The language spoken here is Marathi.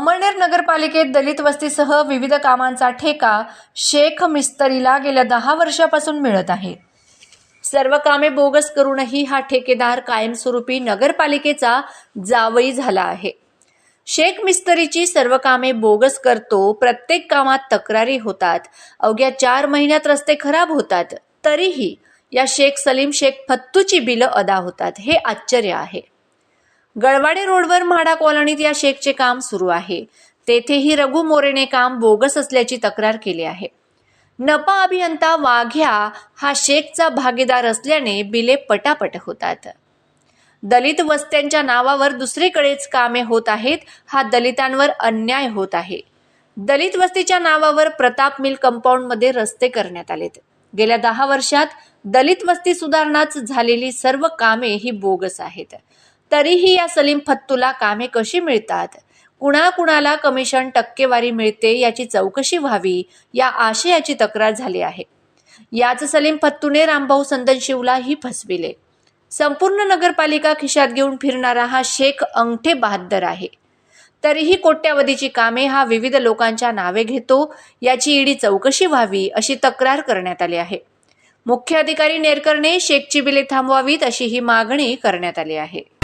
नगरपालिकेत दलित वस्तीसह विविध कामांचा ठेका शेख मिस्तरीला गेल्या दहा वर्षापासून मिळत आहे. सर्व कामे बोगस करूनही हा ठेकेदार कायमस्वरूपी नगरपालिकेचा जावई झाला आहे. शेख मिस्तरीची सर्व कामे बोगस करतो प्रत्येक कामात तक्रारी होतात अवघ्या चार महिन्यात रस्ते खराब होतात तरीही या शेख सलीम शेख फत्तूची बिलं अदा होतात हे आश्चर्य आहे. गळवाडे रोडवर म्हाडा कॉलनीत या शेखचे काम सुरू आहे. तेथेही रघु मोरेने काम बोगस असल्याची तक्रार केली आहे. नपा अभियंता वाघ्या हा शेखचा भागीदार असल्याने बिले पटापट होतात. दलित वस्त्यांच्या नावावर दुसरीकडेच कामे होत आहेत हा दलितांवर अन्याय होत आहे. दलित वस्तीच्या नावावर प्रताप मिल कंपाऊंडमध्ये रस्ते करण्यात आलेत. गेल्या दहा वर्षात दलित वस्ती सुधारणाच झालेली सर्व कामे ही बोगस आहेत. तरीही या सलीम फत्तूला कामे कशी मिळतात? कुणाकुणाला कमिशन टक्केवारी मिळते याची चौकशी व्हावी या आशयाची तक्रार झाली आहे. याच सलीम फत्तूने रामभाऊ संदनशिवलाही फसविले. संपूर्ण नगरपालिका खिशात घेऊन फिरणारा हा शेख अंगठे बहाद्दर आहे. तरीही कोट्यावधीची कामे हा विविध लोकांच्या नावे घेतो याची ईडी चौकशी व्हावी अशी तक्रार करण्यात आली आहे. मुख्य अधिकारी नेरकरने शेखची बिले थांबवावीत अशी ही मागणी करण्यात आली आहे.